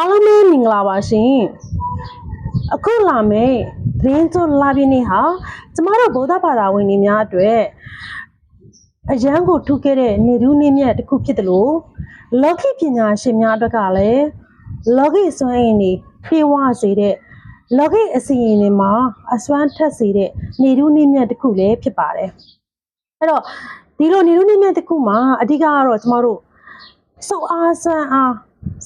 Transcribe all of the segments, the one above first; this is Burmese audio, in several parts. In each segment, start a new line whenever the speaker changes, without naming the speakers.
အားလုံးပဲမင်္ဂလာပါရှင်အခုလာမယ့်သတင်းစွလာပြင်းနေ့ဟာကျမတို့ဗုဒ္ဓဘာသာဝင်တွေများအတွက်အရန်ကိုထူခဲ့တဲ့နေထူးနေ့မြတ်တစ်ခုဖြစ်တယ်လို့လောကီပညာရှင်များအတွက်ကလည်းလောကီစွမ်းရည်တွေပြေဝစေတဲ့လောကီအစီရင်တွေမှာအစွမ်းထက်စေတဲ့နေထူးနေ့မြတ်တစ်ခုလည်းဖြစ်ပါတယ်အဲ့တော့ဒီလိုနေထူးနေ့မြတ်တစ်ခုမှာအဓိကကတော့ကျမတို့စုပ်အားဆန်းအား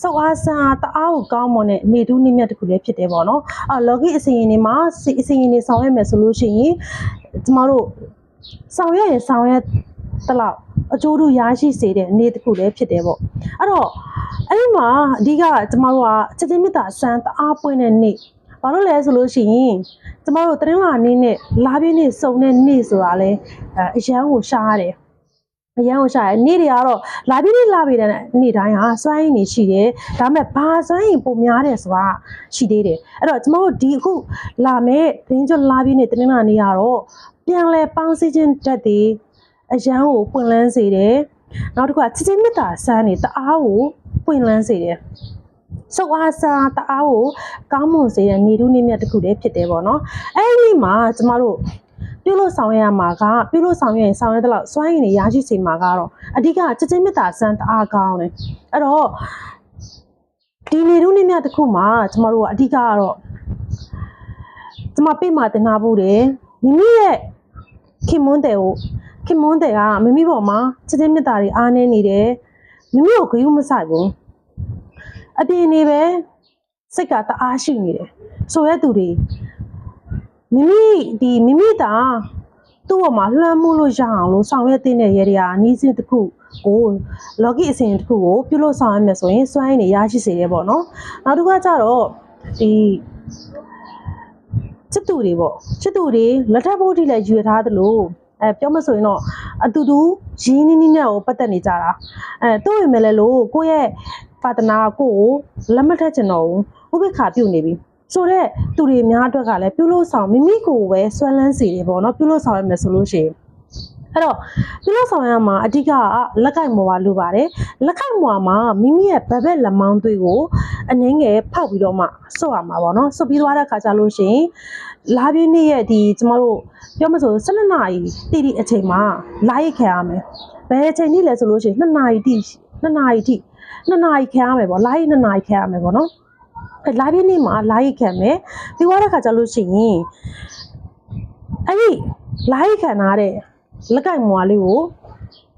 စုပ်အားဆန်းအားတအားကိုကောင်းမွန်တဲ့နေတူးနေမြတ်တစ်ခုလည်းဖြစ်တယ်ပေါ့နော်အာလော်ဂီအစီရင်တွေမှာစီအစီရင်တွေဆောင်ရွက်မယ်ဆိုလို့ရှိရင်ကျမတို့ဆောင်ရွက်ရင်ဆောင်ရွက်တလောက်အကျိုးတို့ရရှိစေတဲ့နေ့တစ်ခုလည်းဖြစ်တယ်ပေါ့အဲ့တော့အဲ့ဒီမှာအဓိကကျမတို့ကချက်ချင်းမြတ်တာဆန်းတအားပွင့်တဲ့နေ့ဘာလို့လဲဆိုလို့ရှိရင်ကျမတို့တရင်လာနေ့နဲ့လာပြည့်နေ့စုံတဲ့နေ့ဆိုတာလဲအဲအရန်ကိုရှားရတယ် အရန်ကိုရှာရဲနေ့တွေကတော့လာပြီးနေ့လာပြီးတဲ့နေ့တိုင်းဟာစွမ်းရည်နေရှိတယ်ဒါပေမဲ့ဘာစွမ်းရည်ပုံများတယ်ဆိုတာရှိသေးတယ်အဲ့တော့ကျွန်တော်တို့ဒီအခုလာမဲ့တင်းကျွတ်လာပြီးနေ့တင်းလာနေရတော့ပြန်လဲပေါင်းစည်းခြင်းတက်တည်အရန်ကိုပွင့်လန်းစေတယ်နောက်တစ်ခုကချစ်ချင်းမေတ္တာစမ်းနေတအားကိုပွင့်လန်းစေတယ်စုပ်အားစားတအားကိုကောင်းမွန်စေတဲ့နေထုနေမြတ်တစ်ခုတည်းဖြစ်တယ်ပေါ့နော်အဲ့ဒီမှာကျမတို့ ပြုလို့ဆောင်ရွက်ရမှာကပြုလို့ဆောင်ရွက်ရင်ဆောင်ရွက်တဲ့လောက်စွမ်းရည်တွေရရှိစေမှာကတော့အဓိကချက်ချင်းမေတ္တာစံတအားကောင်းတယ်အဲ့တော့ဒီနေရုံးနေမြတ်တစ်ခုမှာကျမတို့ကအဓိကကတော့ကျမပြိမာတင်နာဖို့တယ်မိမိရဲ့ခင်မွန်းတယ်ကိုခင်မွန်းတယ်ကမိမိပေါ်မှာချက်ချင်းမေတ္တာတွေအားနေနေတယ်မိမိကိုဂရုမစိုက်ဘူးအပြင်နေပဲစိတ်ကတအားရှိနေတယ်ဆိုရဲသူတွေ မိမိဒီမိမိတာသူ့ဘက်မှာလွှမ်းမိုးလို့ရအောင်လို့ဆောင်ရွက်တဲ့နေရတဲ့အနည်းစဉ်တစ်ခုကိုလော်ဂီအစဉ်တစ်ခုကိုပြုလို့ဆောင်ရွက်မယ်ဆိုရင်စွမ်းရည်နေရရှိစေရပေါ့နော်နောက်တစ်ခါကျတော့ဒီချစ်သူတွေပေါ့ချစ်သူတွေလက်ထပ်ဖို့အထိလည်းယူထားသလိုအဲပြောမဆိုရင်တော့အတူတူရင်းနှီးနှီးနဲ့ကိုပတ်သက်နေကြတာအဲတို့ရင်လည်းလို့ကိုယ့်ရဲ့ပါတနာကိုကိုလက်မထက်ချင်တော့ဘူးဥပ္ပခါပြုတ်နေပြီ ဆိုတော့သူတွေများအတွက်ကလည်းပြုလို့ဆောင်မိမိကိုယ်ပဲဆွဲလန်းစေတယ်ပေါ့နော်ပြုလို့ဆောင်ရမယ်ဆိုလို့ရှိရင်အဲ့တော့ပြုလို့ဆောင်ရမှာအဓိကကလက်ကင်မော်ပါလိုပါတယ်လက်ကင်မော်မှာမိမိရဲ့ဗဘက်လက်မောင်းသွေးကိုအနှင်းငယ်ဖောက်ပြီးတော့မှဆုပ်ရမှာပေါ့နော်ဆုပ်ပြီးသွားတဲ့ခါကျလို့ရှိရင်လာပြင်းနေ့ရဲ့ဒီကျမတို့ပြောမဆို12နာရီတိတိအချိန်မှာလာရိတ်ခံရမယ်ဘယ်အချိန်ထိလဲဆိုလို့ရှိရင်2နာရီတိ2နာရီတိ2နာရီခံရမယ်ပေါ့လာရိတ်2နာရီခံရမယ်ပေါ့နော်အဲ လာပြည့်နေ့မှာလာရိတ်ခံမယ်ပြီးသွားတဲ့ခါကျလို့ရှိရင်အဲ့ဒီလာရိတ်ခံထားတဲ့လက်ကင်မွာလေးကို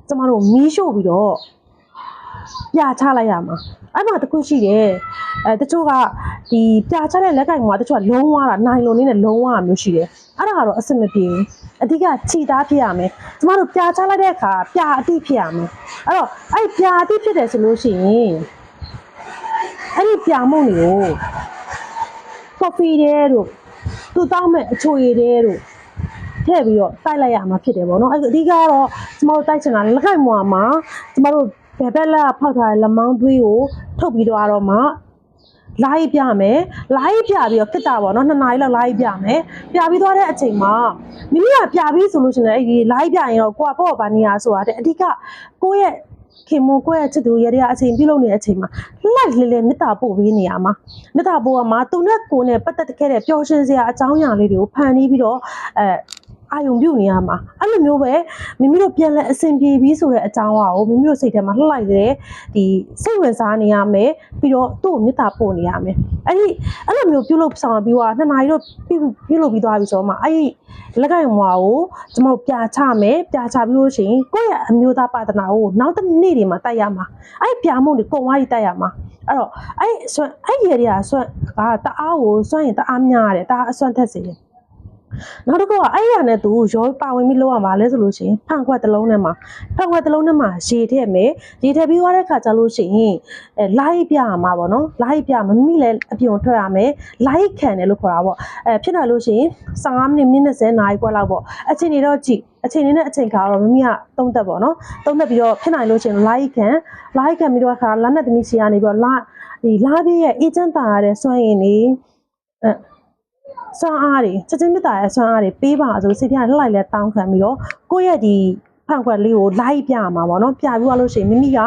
ကျမတို့မီးရှို့ပြီးတော့ပြာချလိုက်ရမှာအဲ့မှာတစ်ခုရှိတယ်အဲတချို့ကဒီပြာချတဲ့လက်ကင်မွာတချို့ကလုံးဝတာနိုင်လုံးလေးနဲ့လုံးဝတာမျိုးရှိတယ်အဲ့ဒါကတော့အဆင်မပြေဘူးအဓိကခြိသားဖြစ်ရမယ်ကျမတို့ပြာချလိုက်တဲ့အခါပြာအတိဖြစ်ရမယ်အဲ့တော့အဲ့ပြာအတိဖြစ်တယ်ဆိုလို့ရှိရင် အဲ့ဒီပြာမုံတွေကိုကော်ဖီတဲတို့သူတောင်းမဲ့အချိုရည်တဲတို့ထည့်ပြီးတော့တိုက်လိုက်ရမှာဖြစ်တယ်ပေါ့နော်အဲ့ဒါအဓိကတော့ကျမတို့တိုက်ချင်တာလက်ကင်မွာမှာကျမတို့ဘယ်ဘက်လက်ဖောက်ထားတဲ့လက်မောင်းသွေးကိုထုတ်ပြီးတော့တော့မှလာရေးပြမယ်လာရေးပြပြီးတော့ခစ်တာပေါ့နော်နှစ်နာရီလောက်လာရေးပြမယ်ပြပြီးသွားတဲ့အချိန်မှာမိမိကပြပြီးဆိုလို့ရှိရင်အဲ့ဒီလာရေးပြရင်တော့ကိုကပေါ့ပါနေရဆိုတာတဲ့အဓိကကိုယ့်ရဲ့ ခင်မွန်ကိုယ့်ရဲ့ချစ်သူရတဲ့အချိန်ပြုလုပ်နေတဲ့အချိန်မှာလိုက်လေလေမေတ္တာပို့ပေးနေရမှာမေတ္တာပို့ရမှာသူနဲ့ကိုယ်နဲ့ပတ်သက်ခဲ့တဲ့ပျော်ရွှင်စရာအကြောင်းအရာလေးတွေကိုဖန်တီးပြီးတော့အဲ အာယုံပြုတ်နေရမှာအဲ့လိုမျိုးပဲမိမိတို့ပြန်လဲအဆင်ပြေပြီးဆိုတဲ့အကြောင်းအရာကိုမိမိတို့စိတ်ထဲမှာလှည့်လိုက်တဲ့ဒီစိတ်ဝင်စားနေရမယ်ပြီးတော့သူ့ကိုမေတ္တာပို့နေရမယ်အဲ့ဒီအဲ့လိုမျိုးပြုလုပ်ဆောင်ပြီးတော့နှစ်နာရီတော့ပြုပြုလုပ်ပြီးသွားပြီဆိုတော့မှအဲ့ဒီလက်ကင်မွာကိုကျွန်တော်တို့ပြာချမယ်ပြာချပြီးလို့ရှိရင်ကိုယ့်ရဲ့အမျိုးသားပါဒနာကိုနောက်တစ်နေ့တွေမှာတိုက်ရမှာအဲ့ဒီပြာမုံတွေကုန်သွားပြီးတိုက်ရမှာအဲ့တော့အဲ့ဆွမ်းအဲ့ရတွေကဆွမ်းကတအားကိုဆွမ်းရင်တအားများတယ်တအားအဆွမ်းထက်စေတယ် နောက်တစ်ခုကအဲ့ရနဲ့သူရောပါဝင်ပြီးလောက်ရမှာလဲဆိုလို့ရှိရင်ဖန်ခွက်တစ်လုံးထဲမှာဖန်ခွက်တစ်လုံးထဲမှာရေထည့်မယ်ရေထည့်ပြီးသွားတဲ့ခါကျလို့ရှိရင်အဲလာရိပ်ပြရမှာပေါ့နော်လာရိပ်ပြမမိလဲအပြုံထွက်ရမယ်လာရိပ်ခံတယ်လို့ခေါ်တာပေါ့အဲဖြစ်လာလို့ရှိရင်15မိနစ်မိနစ်20နာရီခွက်လောက်ပေါ့အချိန်တွေတော့ကြည့်အချိန်လေးနဲ့အချိန်ခါတော့မမီကသုံးသက်ပေါ့နော်သုံးသက်ပြီးတော့ဖြစ်နိုင်လို့ရှိရင်လာရိပ်ခံလာရိပ်ခံပြီးတော့ခါလက်နဲ့သမီးစီကနေပြီးတော့လာဒီလာပြည့်ရဲ့အေဂျင့်တာရတဲ့စွမ်းရည်နေအဲ စွမ်းအားတွေချက်ချင်းမြတ်တာရဲ့စွမ်းအားတွေပေးပါဆိုစိတ်ထဲလှလိုက်လဲတောင်းခံပြီးတော့ကိုယ့်ရဲ့ဒီဖန်ခွက်လေးကိုလိုက်ပြရမှာပေါ့နော်ပြပြီးသွားလို့ရှိရင်မိမိက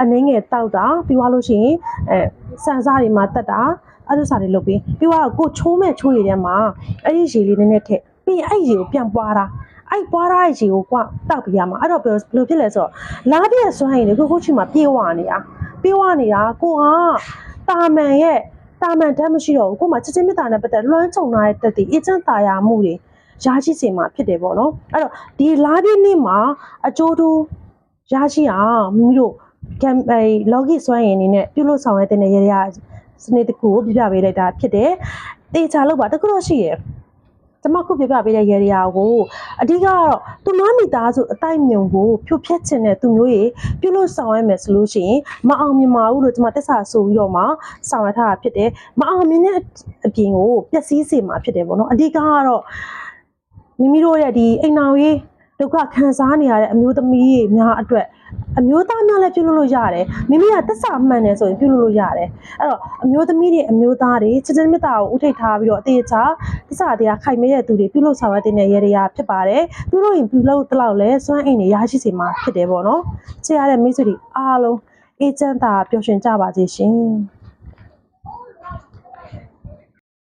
အနှင်းငယ်တောက်တာပြီးသွားလို့ရှိရင်အဲဆန်စားတွေမှာတက်တာအဲ့လိုစားတွေလုပ်ပြီးပြီးသွားတော့ကိုချိုးမဲ့ချိုးရည်ထဲမှာအဲ့ဒီရေလေးနည်းနည်းထည့်ပြီးရင်အဲ့ဒီရေကိုပြန်ပွားတာအဲ့ပွားထားတဲ့ရေကိုကတောက်ပြရမှာအဲ့တော့ဘယ်လိုဖြစ်လဲဆိုတော့လားပြည့်စွမ်းရည်လေကိုကိုချီမှာပြေးဝနေတာပြေးဝနေတာကိုကတာမန်ရဲ့ တာမန်တတ်မရှိတော့ဘူးကို့မှာချက်ချင်းမြတ်တာနဲ့ပတ်သက်လွှမ်းခြုံထားတဲ့တက်တည်အကျဉ်းတာယာမှုတွေရရှိစေမှာဖြစ်တယ်ပေါ့နော်အဲ့တော့ဒီလားပြည့်နေ့မှာအကျိုးတူရရှိအောင်မိမိတို့ကံအဲ login စွမ်းရည်အနေနဲ့ပြုလုပ်ဆောင်ရတဲ့နေရာစနစ်တစ်ခုကိုပြပြပေးလိုက်တာဖြစ်တယ်တေချာလို့ပါတခုတော့ရှိရယ် ကျွန်မခုပြပြပေးတဲ့ရေရာကိုအဓိကကတော့သူမမိသားစုအတိုက်မြုံကိုဖြိုဖျက်ခြင်းတဲ့သူမျိုးရေပြုလို့ဆောင်ရမယ်ဆိုလို့ရှိရင်မအောင်မြင်ပါဘူးလို့ကျွန်မတက်စာဆိုပြီးတော့မှဆောင်ရထားတာဖြစ်တယ်မအောင်မြင်တဲ့အပြင်ကိုပျက်စီးစေမှာဖြစ်တယ်ပေါ့နော်အဓိကကတော့မိမိတို့ရဲ့ဒီအိမ်နောင်ရေးဒုက္ခခံစားနေရတဲ့အမျိုးသမီးတွေများအတွက် အမျိုးသားများလည်းပြုလုပ်လို့ရတယ်မိမိကတက်ဆာမှန်တယ်ဆိုရင်ပြုလုပ်လို့ရတယ်အဲ့တော့အမျိုးသမီးတွေအမျိုးသားတွေချစ်ချင်းမေတ္တာကိုဥထိတ်ထားပြီးတော့အသေးချာတက်ဆာတရားခိုင်မဲတဲ့သူတွေပြုလုပ်ဆောင်ရတဲ့နေရာတွေဖြစ်ပါတယ်ပြုလုပ်ရင်ပြုလုပ်တလောက်လဲစွမ်းအိမ်တွေရရှိစေမှာဖြစ်တယ်ပေါ့နော်ချစ်ရတဲ့မိတ်ဆွေတွေအားလုံးအေးချမ်းသာပျော်ရွှင်ကြပါစေရှင်